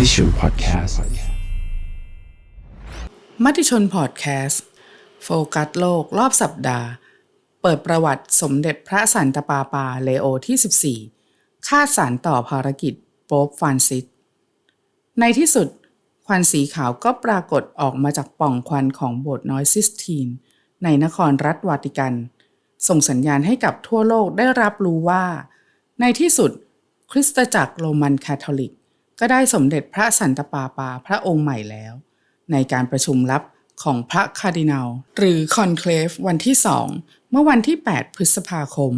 มติชนพอดแคสต์มติชนพอดแคสต์โฟกัสโลกรอบสัปดาห์ เปิดประวัติสมเด็จพระสันตะปาปาเลโอที่ 14 คาดสารต่อภารกิจโป๊ปฟรานซิส ในที่สุด ควันสีขาวก็ปรากฏออกมาจากป่องควันของโบสถ์น้อยซิสทีน ในนครรัฐวาติกัน ส่งสัญญาณให้กับทั่วโลกได้รับรู้ว่า ในที่สุด คริสตจักรโรมันคาทอลิก ก็ได้สมเด็จพระสันตะปาปาพระองค์ใหม่แล้ว ในการประชุมลับของพระคาร์ดินัลหรือคอนเคลฟวันที่2เมื่อวันที่ 8 พฤษภาคม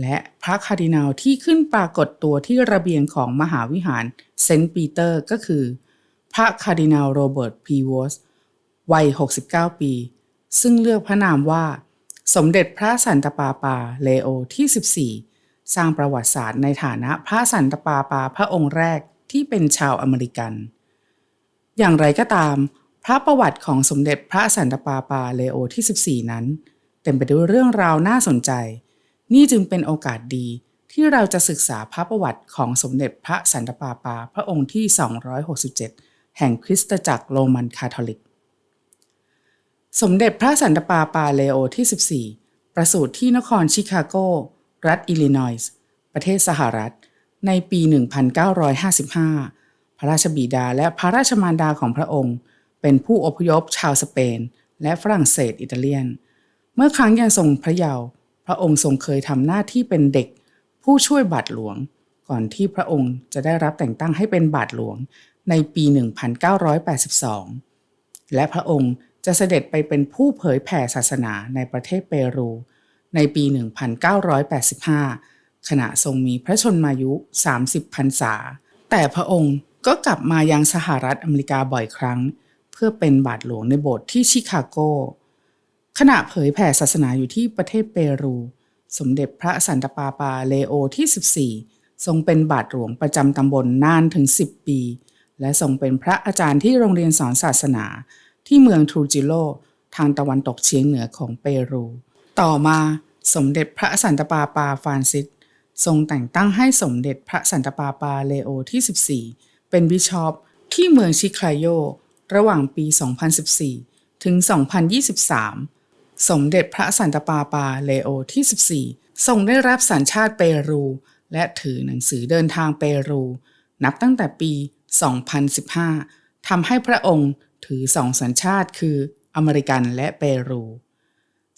และพระคาร์ดินัลที่ขึ้นปรากฏตัวที่ระเบียงของมหาวิหารเซนต์ปีเตอร์ก็คือ พระคาร์ดินัลโรเบิร์ตพีวอสวัย 69 ปี ซึ่งเลือกพระนามว่า สมเด็จพระสันตะปาปาเลโอที่ 14 สร้างประวัติศาสตร์ในฐานะพระสันตะปาปาพระองค์แรก ที่เป็นชาวอเมริกัน อย่างไรก็ตาม พระประวัติของสมเด็จพระสันตะปาปาเลโอที่ 14 นั้น เต็มไปด้วยเรื่องราวน่าสนใจ นี่จึงเป็นโอกาสดีที่เราจะศึกษาพระประวัติของสมเด็จพระสันตะปาปาพระองค์ที่ 267 แห่งคริสตจักรโรมันคาทอลิก สมเด็จพระสันตะปาปาเลโอที่ 14 ประสูติที่นครชิคาโก รัฐอิลลินอยส์ ประเทศสหรัฐ ในปี 1955 พระราชบิดาและพระราชมารดาของพระองค์ เป็นผู้อพยพชาวสเปน และฝรั่งเศสอิตาเลียน เมื่อครั้งยังทรงพระเยาว์พระองค์ทรงเคยทำหน้าที่เป็นเด็ก ผู้ช่วยบาทหลวง ก่อนที่พระองค์จะได้รับแต่งตั้งให้เป็นบาทหลวงในปี 1982 และพระองค์จะเสด็จไปเป็นผู้เผยแผ่ศาสนาในประเทศเปรู ในปี 1985 ขณะทรงมีพระชนมายุ 30พรรษา แต่พระองค์ก็กลับมายังสหรัฐอเมริกาบ่อยครั้ง เพื่อเป็นบาทหลวงในโบสถ์ที่ชิคาโก ขณะเผยแผ่ศาสนาอยู่ที่ประเทศเปรู สมเด็จพระสันตะปาปาเลโอที่ 14 ทรงเป็นบาทหลวงประจำตำบลนานถึง 10 ปี และทรงเป็นพระอาจารย์ที่โรงเรียนสอนศาสนา ที่เมืองทูจิโลทางตะวันตกเฉียงเหนือของเปรู ต่อมาสมเด็จพระสันตะปาปาฟรานซิส ทรงแต่งตั้งให้สมเด็จพระสันตะปาปาเลโอที่ 14 เป็นบิชอปที่เมืองชิคาโย ระหว่างปี 2014 ถึง 2023 สมเด็จพระสันตะปาปาเลโอที่ 14 ทรงได้รับสัญชาติเปรู และถือหนังสือเดินทางเปรู นับตั้งแต่ปี 2015 ทำให้พระองค์ถือสองสัญชาติคืออเมริกันและเปรู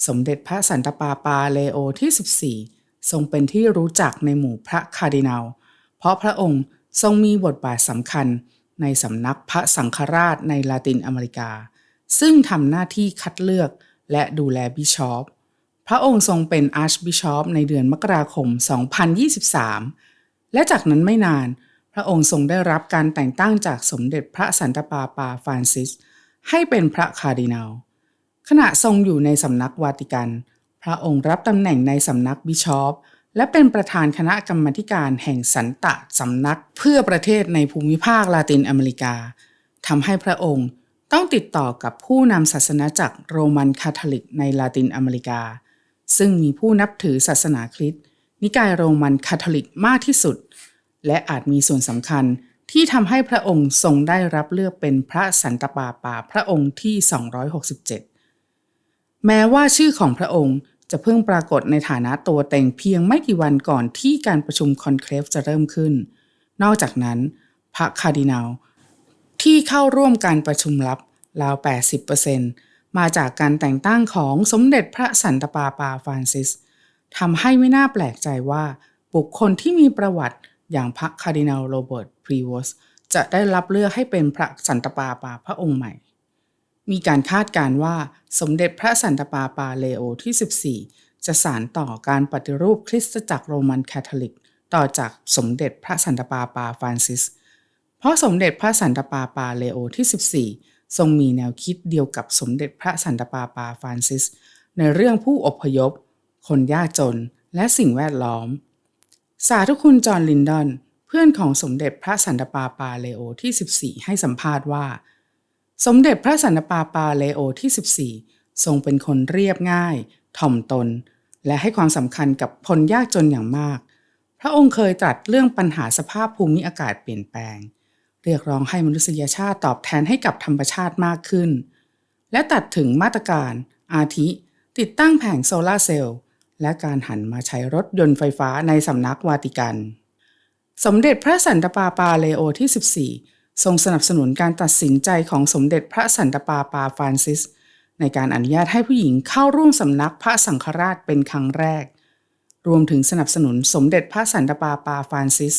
สมเด็จพระสันตะปาปาเลโอที่ 14 ทรงเป็นที่รู้จักในหมู่พระคาร์ดินัล เพราะพระองค์ทรงมีบทบาทสำคัญในสำนักพระสังฆราชในลาตินอเมริกา ซึ่งทำหน้าที่คัดเลือกและดูแลบิชอป พระองค์ทรงเป็นอาร์ชบิชอปในเดือนมกราคม 2023 และจากนั้นไม่นาน พระองค์ทรงได้รับการแต่งตั้งจากสมเด็จพระสันตะปาปาฟรานซิส ให้เป็นพระคาร์ดินัลขณะทรงอยู่ในสำนักวาติกัน พระองค์รับตำแหน่งในสำนักบิชอปและเป็นประธานคณะกรรมการแห่งสันตะสำนักเพื่อประเทศในภูมิภาคลาตินอเมริกาทำให้พระองค์ต้องติดต่อกับผู้นำศาสนาจักรโรมันคาทอลิกในลาตินอเมริกา ซึ่งมีผู้นับถือศาสนาคริสต์นิกายโรมันคาทอลิกมากที่สุด และอาจมีส่วนสำคัญที่ทำให้พระองค์ทรงได้รับเลือกเป็นพระสันตปาปาพระองค์ที่ 267 แม้ว่าชื่อของพระองค์จะเพิ่งปรากฏในฐานะตัวเต็งเพียงไม่กี่วันก่อนที่การประชุมคอนเคลฟจะเริ่มขึ้น นอกจากนั้น พระคาร์ดินัลที่เข้าร่วมการประชุมลับราว 80%มาจากการแต่งตั้งของสมเด็จพระสันตะปาปาฟรานซิสทำให้ไม่น่าแปลกใจว่า บุคคลที่มีประวัติอย่างพระคาร์ดินัลโรเบิร์ตพรีวอสจะได้รับเลือกให้เป็นพระสันตะปาปาพระองค์ใหม่ มีการคาดการ์ว่าสมเด็จพระสันตะปาปาเลโอที่ 14 จะสานต่อการปฏิรูปคริสตจักรโรมันคาทอลิก ต่อจากสมเด็จพระสันตะปาปาฟรานซิส เพราะสมเด็จพระสันตะปาปาเลโอที่ 14 ทรงมีแนวคิดเดียวกับสมเด็จพระสันตะปาปาฟรานซิส ในเรื่องผู้อพยพ คนยากจน และสิ่งแวดล้อม สาธุคุณจอห์นลินดอน เพื่อนของสมเด็จพระสันตะปาปาเลโอที่ 14 ให้สัมภาษณ์ว่า สมเด็จพระสันตะปาปาเลโอที่ 14 ทรงเป็นคนเรียบง่าย ถ่อมตน และให้ความสำคัญกับคนยากจนอย่างมาก พระองค์เคยตรัสเรื่องปัญหาสภาพภูมิอากาศเปลี่ยนแปลง เรียกร้องให้มนุษยชาติตอบแทนให้กับธรรมชาติมากขึ้น และตัดถึงมาตรการ อาทิ ติดตั้งแผงโซลาร์เซลล์และการหันมาใช้รถยนต์ไฟฟ้าในสำนักวาติกัน สมเด็จพระสันตะปาปาเลโอที่ 14 ทรงสนับสนุนการตัดสินใจของสมเด็จพระสันตะปาปาฟรานซิส ในการอนุญาตให้ผู้หญิงเข้าร่วมสำนักพระสังฆราชเป็นครั้งแรก รวมถึงสนับสนุนสมเด็จพระสันตะปาปาฟรานซิส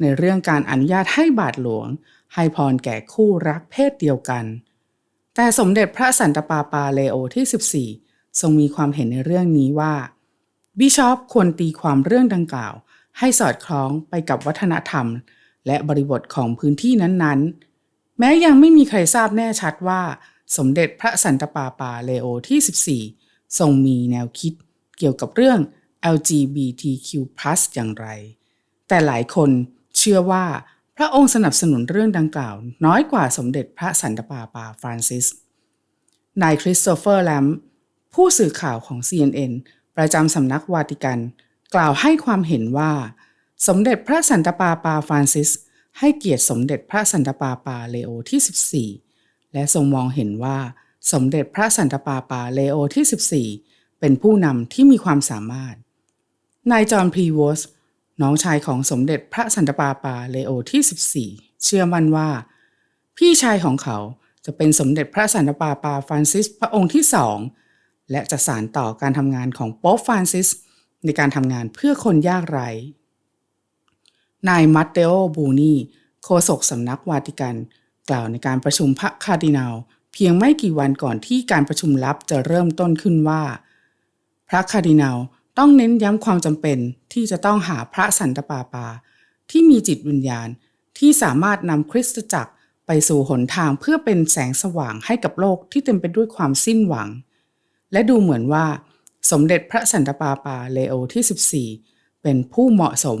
ในเรื่องการอนุญาตให้บาทหลวง ให้พรแก่คู่รักเพศเดียวกัน แต่สมเด็จพระสันตะปาปาเลโอที่ 14 ทรงมีความเห็นในเรื่องนี้ว่า บิชอปควรตีความเรื่องดังกล่าว ให้สอดคล้องไปกับวัฒนธรรม และบริบทของพื้นที่นั้นๆ แม้ยังไม่มีใครทราบแน่ชัดว่า สมเด็จพระสันตะปาปาเลโอที่ 14 ทรงมีแนวคิดเกี่ยวกับเรื่อง LGBTQ+ อย่างไร แต่หลายคนเชื่อว่าพระองค์สนับสนุนเรื่องดังกล่าว น้อยกว่าสมเด็จพระสันตะปาปาฟรานซิส นายคริสโตเฟอร์แลมผู้สื่อข่าวของ CNN ประจำสำนักวาติกัน กล่าวให้ความเห็นว่า สมเด็จพระสันตะปาปาฟรานซิส ให้เกียรติสมเด็จพระสันตะปาปาเลโอที่ 14 และทรงมองเห็นว่าสมเด็จพระสันตะปาปาเลโอที่ 14 เป็นผู้นำที่มีความสามารถ นายจอห์นพรีวอสน้องชายของสมเด็จพระสันตะปาปาเลโอที่ 14 เชื่อมั่นว่า พี่ชายของเขาจะเป็นสมเด็จพระสันตะปาปาฟรานซิสพระองค์ที่สองและจะสานต่อการทำงานของโป๊ปฟรานซิส ในการทำงานเพื่อคนยากไร้ นายมัตเตโอบูนีโฆษกสำนักวาติกัน กล่าวในการประชุมพระคาร์ดินัลเพียงไม่กี่วันก่อนที่การประชุมลับจะเริ่มต้นขึ้นว่า พระคาร์ดินัลต้องเน้นย้ำความจำเป็นที่จะต้องหาพระสันตปาปา ที่มีจิตวิญญาณที่สามารถนำคริสตจักรไปสู่หนทางเพื่อเป็นแสงสว่างให้กับโลกที่เต็มไปด้วยความสิ้นหวัง และดูเหมือนว่า สมเด็จพระสันตะปาปาเลโอที่ 14 เป็นผู้เหมาะสม